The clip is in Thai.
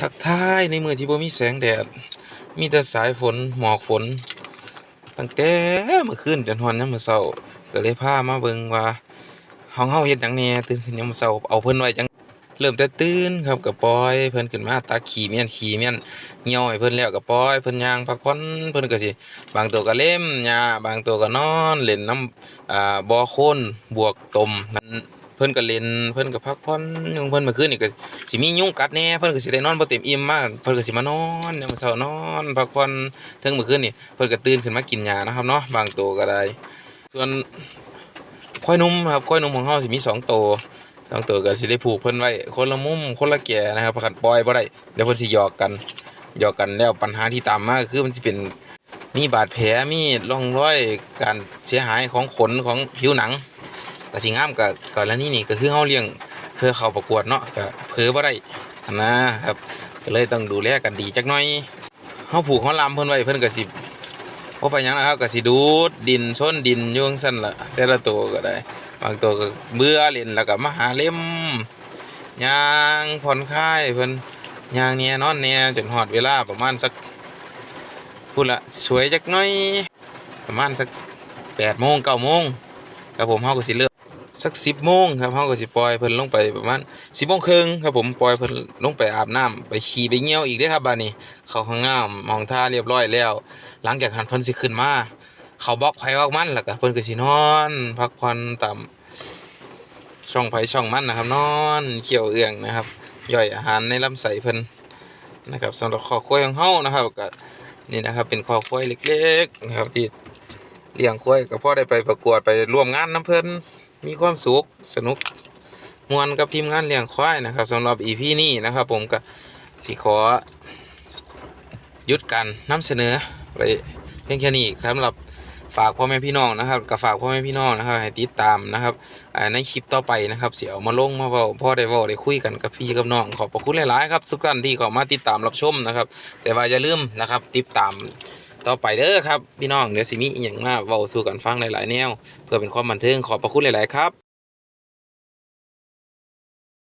ทักทายในมือที่บ่มีแสงแดด มีแต่สายฝนหมอกฝน ตั้งแต่เมื่อคืนจนฮอนยามมื้อเช้าก็เลยพามาเบิ่งว่าห้องเฮาเฮ็ดหยังแหน่ตื่นขึ้นยามมื้อเช้าเอาเพิ่นไว้จังเริ่มแต่ตื่นครับก็ปล่อยเพิ่นขึ้นมาตักขี้เมียนขี้เมียนเหี่ยเพิ่นแล้วก็ปล่อยเพิ่นย่างพักผ่อนเพิ่นก็สิบางตัวก็เล่มหญ้าบางตัวก็นอนเล่นน้ำอ่าบ่อโคนบวกตมนั่น เพิ่นก็เล่นเพิ่นก็พักผ่อนของเพิ่นเมื่อคืนนี่ก็สิมียุงกัดแน่เพิ่นก็สิได้นอนบ่เต็มอิ่มมากเพิ่นก็สิมานอนยามมื้อเช้านอนพักผ่อนถึงมื้อคืนนี่เพิ่นก็ตื่นขึ้นมากินหญ้านะครับเนาะบางตัวก็ได้ ส่วนควายนุ่มครับควายนุ่มของเฮาสิมีสองตัวสองตัวก็สิได้ผูกเพิ่นไว้คนละมุมคนละแก่นะครับคันปล่อยบ่ได้เดี๋ยวเพิ่นสิหยอกกันหยอกกันแล้วปัญหาที่ตามมากคือมันสิเป็นมีบาดแผลมีร่องรอยการเสียหายของขนของผิวหนัง ก็สิงามกับกรณีนี้ก็คือเฮาเลี้ยงเพื่อเขาประกวดเนาะก็เพื่อบ่ได้นะครับก็เลยต้องดูแลกันดีจักหน่อยเฮาผูกเฮาลามเพิ่นไว้เพิ่นก็สิบ่ไปหยังนะครับก็สิดูดดินชนดินอยู่จังซั่นล่ะแต่ละตัวก็ได้บางตัวก็เบื่อเล่นแล้วก็มาหาเล่มยางผ่อนคลายเพิ่นยางเนี่ยนอนเนี่ยจนฮอดเวลาประมาณสักพุ่นละสวยจักหน่อย ประมาณสัก8โมง9โมงครับผมเฮาก็สิเลิก สักสิบโมงครับเฮาก็สิปล่อยเพิ่นลงไปประมาณสิบโมงครึ่งครับผมปล่อยเพิ่นลงไปอาบน้ำไปขี่ไปเงี้ยวอีกเด้ครับบัดนี้เขาห้องน้ำห้องท่าเรียบร้อยแล้ว หลังจากนั้นเพิ่นสิขึ้นมาเขาบล็อกไผออกมันแล้วก็เพิ่นก็สินอน พักผ่อนตามช่องไผช่องมันนะครับนอนเคี่ยวเอื้องนะครับย่อยอาหารในลำไส้เพิ่นนะครับสำหรับคอควายของเฮานะครับก็นี่นะครับเป็นคอควายเล็กๆนะครับที่เลี้ยงควายก็พอได้ไปประกวดไปร่วมงานนํเพิ่น มีความสุขสนุกมวนกับทีมงานเลี้ยงควายนะครับสำหรับ EP นี้นะครับ ผมก็สิขอยุดการนำเสนอไปเพียงแค่นี้สำหรับฝากพ่อแม่พี่น้องนะครับกับฝากพ่อแม่พี่น้องนะครับให้ติดตามนะครับในคลิปต่อไปนะครับ เสียเอามาลงมาเว้าพ่อได้เว้าได้คุยกันกับพี่กับน้องขอบพระคุณหลายๆครับทุกท่านที่เข้ามาติดตามรับชมนะครับ แต่ว่าอย่าลืมนะครับ ติดตาม ต่อไปเด้อครับพี่น้องเดี๋ยวสิมีอีหยังมาเว้าสู่กันฟังหลายๆแนว เพื่อเป็นความบันเทิงขอบพระคุณหลาย ๆ ครับ